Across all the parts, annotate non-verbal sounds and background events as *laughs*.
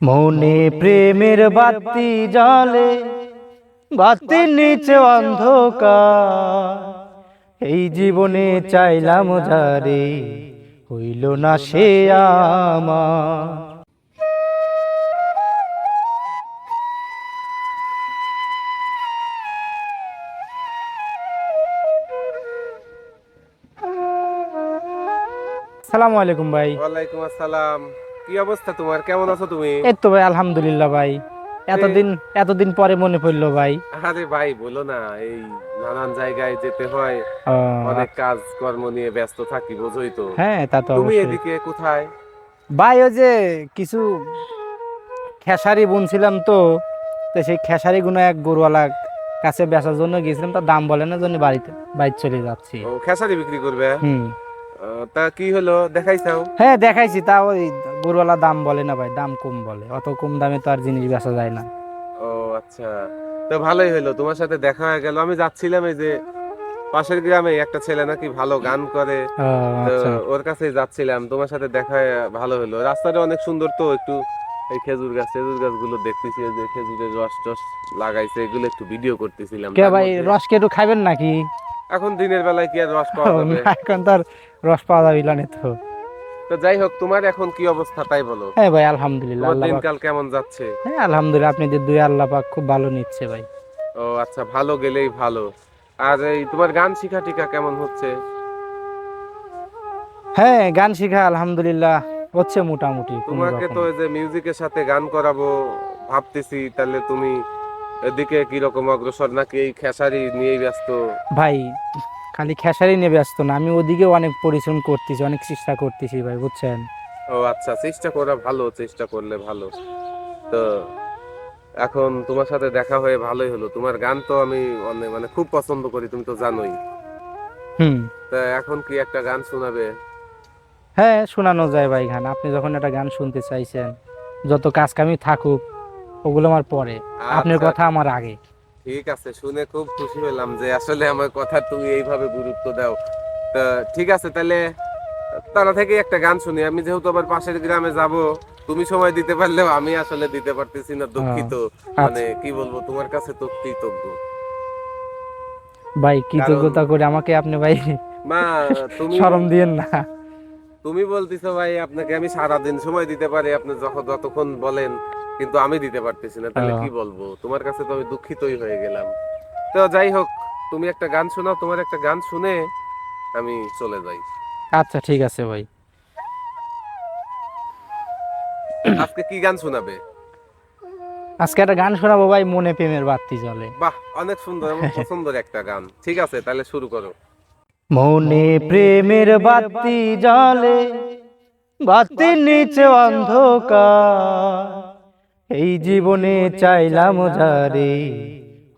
মনে প্রেমের বাতি জলে বাতির নিচে অন্ধকার। এই জীবনে চাইলাম যারে হইল না সে আমার। সালামু আলাইকুম ভাই। ওয়ালাইকুম আসসালাম। কি অবস্থা তোমার? কেমন আছো তুমি? এই তো ভাই আলহামদুলিল্লাহ ভাই। এতদিন এতদিন পরে মনে পড়ল ভাই। আরে ভাই বলো না এই নানান জায়গায় যেতে হয় অনেক কাজ কর্ম নিয়ে ব্যস্ত থাকি বোঝোই তো। হ্যাঁ তা তো তুমি এদিকে কোথায়? ভাই ওই যে কিছু খেসারি বুনছিলাম তো তো সেই খেসারি গুলো এক গরুওয়ালা কাছে বেচার জন্য গিয়েছিলাম তার দাম বলে না জন্য বাড়িতে বাইরে চলে যাচ্ছি। ও খেসারি বিক্রি করবে? হুম। তা কি হলো? দেখাইছাও? হ্যাঁ দেখাইছি। তা ওই গরুওয়ালা দাম বলে না ভাই দাম কম বলে। অত কম দামে তো আর জিনিস বেচা যায় না। ও আচ্ছা। তো ভালোই হলো তোমার সাথে দেখা হয়ে গেল। আমি যাচ্ছিলাম এই যে পাশের গ্রামে একটা ছেলে নাকি ভালো গান করে। তো আচ্ছা। ওর কাছে যাচ্ছিলাম তোমার সাথে দেখা হয়ে ভালো হলো। রাস্তাটা অনেক সুন্দর তো একটু এই খেজুর গাছ খেজুর গাছগুলো দেখতেছি যে খেজুরের রস টস লাগাইছে এগুলো একটু ভিডিও করতেছিলাম কে ভাই রস কে একটু খাবেন নাকি? এখন দিনের বেলায় কি আর রস পাওয়া যাবে? *laughs* এখন তো আর রস পাওয়া যাবে না তো। তো যাই হোক তোমার এখন কি অবস্থা তাই বলো। হ্যাঁ ভাই আলহামদুলিল্লাহ আল্লাহ দিনকাল কেমন যাচ্ছে? হ্যাঁ আলহামদুলিল্লাহ আপনি যে দুই আল্লাহ পাক খুব ভালো নিচ্ছে ভাই। ও আচ্ছা ভালো গেলেই ভালো। আর এই তোমার গান শিখা টিকা কেমন হচ্ছে? হ্যাঁ গান শিখা আলহামদুলিল্লাহ হচ্ছে মোটামুটি তোমাকে তো এই যে মিউজিকের সাথে গান করাবো ভাবতেছি তাহলে তুমি এদিকে কি রকম অগ্রসর নাকি এই খেসারি নিয়েই ব্যস্ত? ভাই খালি খেসারি নিয়ে ব্যস্ত না আমি ওদিকে অনেক পরিশ্রম করতেছি অনেক চেষ্টা করতেছি ভাই বুঝছেন? ও আচ্ছা চেষ্টা করা ভালো চেষ্টা করলে ভালো। তো এখন তোমার সাথে দেখা হয়ে ভালোই হলো। তোমার গান তো আমি অনেক মানে খুব পছন্দ করি তুমি তো জানোই। হুম। তা এখন কি একটা গান শোনাবে? হ্যাঁ শোনানো যায় ভাই গান। আপনি যখন একটা গান শুনতে চাইছেন যত কাজ কামি থাকুক ওগুলো আমার পরে। আপনার আচ্ছা, কথা আমার আগে। ঠিক আছে শুনে খুব খুশি হলাম যে আসলে আমার কথা তুমি এইভাবে গুরুত্ব দাও। তা ঠিক আছে তাহলে তারা থেকে একটা গান শুনি। আমি যেহেতু আবার পাশের গ্রামে যাব তুমি সময় দিতে পারলেও আমি আসলে দিতে পারতেছি না দুঃখিত। মানে কি বলব তোমার কাছে তো কৃতজ্ঞ। ভাই কৃতজ্ঞতা করে আমাকে আপনি ভাই মা *laughs* তুমি শরম দিয়েন না। তুমি বলতেছো ভাই আপনাকে আমি সারা দিন সময় দিতে পারি আপনি যখন যতক্ষণ বলেন কিন্তু আমি দিতে পারতেছি না। তাহলে কি বলব? তোমার কাছে তো আমি দুঃখিতই হয়ে গেলাম। তো যাই হোক তুমি একটা গান শোনাও তোমার একটা গান শুনে আমি চলে যাই। আচ্ছা ঠিক আছে ভাই। আজকে কি গান শোনাবে? আজকে একটা গান শোনাবো ভাই মনে প্রেমের বাতি জ্বলে। বাহ অনেক সুন্দর আমার পছন্দের একটা গান। ঠিক আছে তাহলে শুরু করো। মনে প্রেমের বাতি জ্বলে বাতির নিচে অন্ধকার। এই জীবনে চাইলাম যারে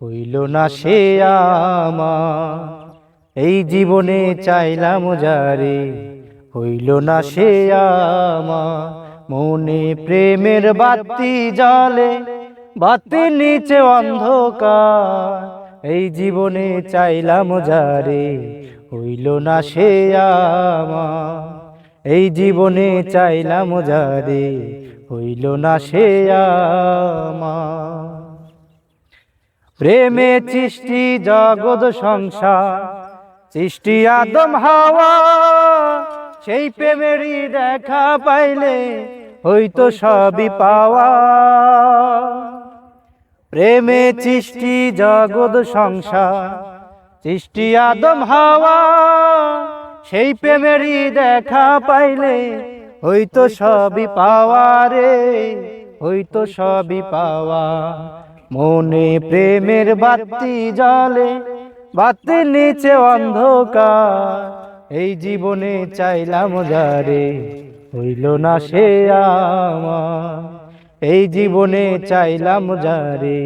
হইল না সে আমার। এই জীবনে চাইলাম যারে হইল না সে আমার। মনে প্রেমের বাতি জ্বলে বাতির নিচে অন্ধকার। এই জীবনে চাইলাম যারে, হইল না সে এই জীবনে চাইলাম যারে, হইল না সে প্রেমে সৃষ্টি, জগৎ, সংসার, সৃষ্টি, আদম, হাওয়া, সেই প্রেমেরই দেখা পাইলে হইতো সবই পাওয়া। প্রেমে সৃষ্টি জগৎ সংসার, সৃষ্টি আদম হাওয়া, সেই প্রেমেরই দেখা পাইলে হইতো সবই পাওয়া রে হইতো সবই পাওয়া। মনে প্রেমের বাতি জলে বাতির নিচে অন্ধকার, এই জীবনে চাইলাম যারে, হইল না সে আমার। এই জীবনে চাইলাম যারে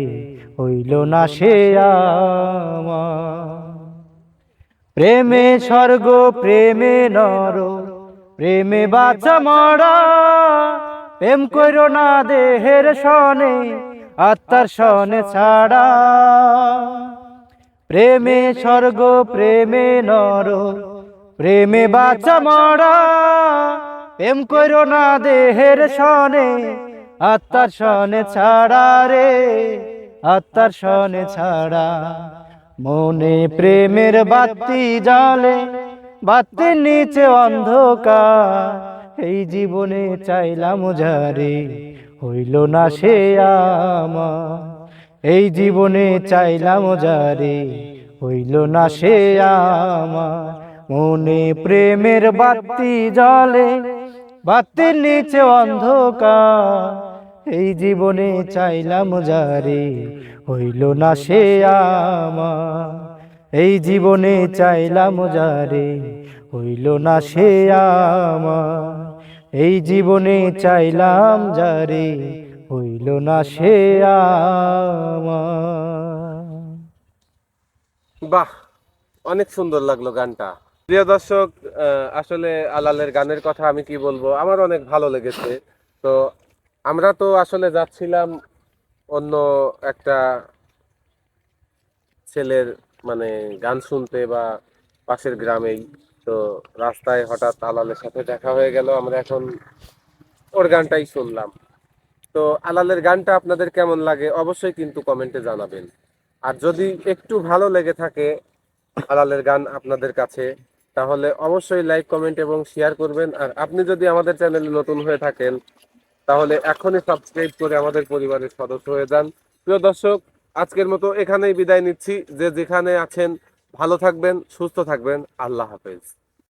হইল না সে প্রেমে স্বর্গ প্রেমে নর প্রেমে বাচ্চা মরা। প্রেম কইর না দেহের সনে আত্মার সনে ছাড়া। প্রেমে স্বর্গ প্রেমে নর প্রেমে বাচ্চা মরা। প্রেম কইর না দেহের সনে আত্মার সনে ছাড়া রে, আত্মার সনে ছাড়া। মনে প্রেমের বাতি জালে বাতির নিচে অন্ধকার। এই জীবনে চাইলাম যারে, হইল না সে আমার। এই জীবনে চাইলাম যারে, হইল না সে আমার। মনে প্রেমের বাতি জলে বাতির নিচে অন্ধকার। এই জীবনে চাইলাম যারে হইল না সে আমার। এই জীবনে চাইলাম যারে হইল না সে আমার। এই জীবনে চাইলাম যারে হইল না সে আমার। বাহ অনেক সুন্দর লাগল গানটা। প্রিয় দর্শক আসলে আলালের গানের কথা আমি কি বলব? আমার অনেক ভালো লেগেছে। তো আমরা তো আসলে যাচ্ছিলাম অন্য একটা ছেলের মানে গান শুনতে বা পাশের গ্রামেই। তো রাস্তায় হঠাৎ আলালের সাথে দেখা হয়ে গেল। আমরা এখন ওর গানটাই শুনলাম। তো আলালের গানটা আপনাদের কেমন লাগে অবশ্যই কিন্তু কমেন্টে জানাবেন। আর যদি একটু ভালো লেগে থাকে আলালের গান আপনাদের কাছে তাহলে অবশ্যই লাইক কমেন্ট এবং শেয়ার করবেন। আর আপনি যদি আমাদের চ্যানেলে নতুন হয়ে থাকেন, তাহলে এখনই সাবস্ক্রাইব করে আমাদের পরিবারের সদস্য হয়ে যান। প্রিয় দর্শক, আজকের মতো এখানেই বিদায় নিচ্ছি। যে যেখানে আছেন, ভালো থাকবেন, সুস্থ থাকবেন। আল্লাহ হাফেজ।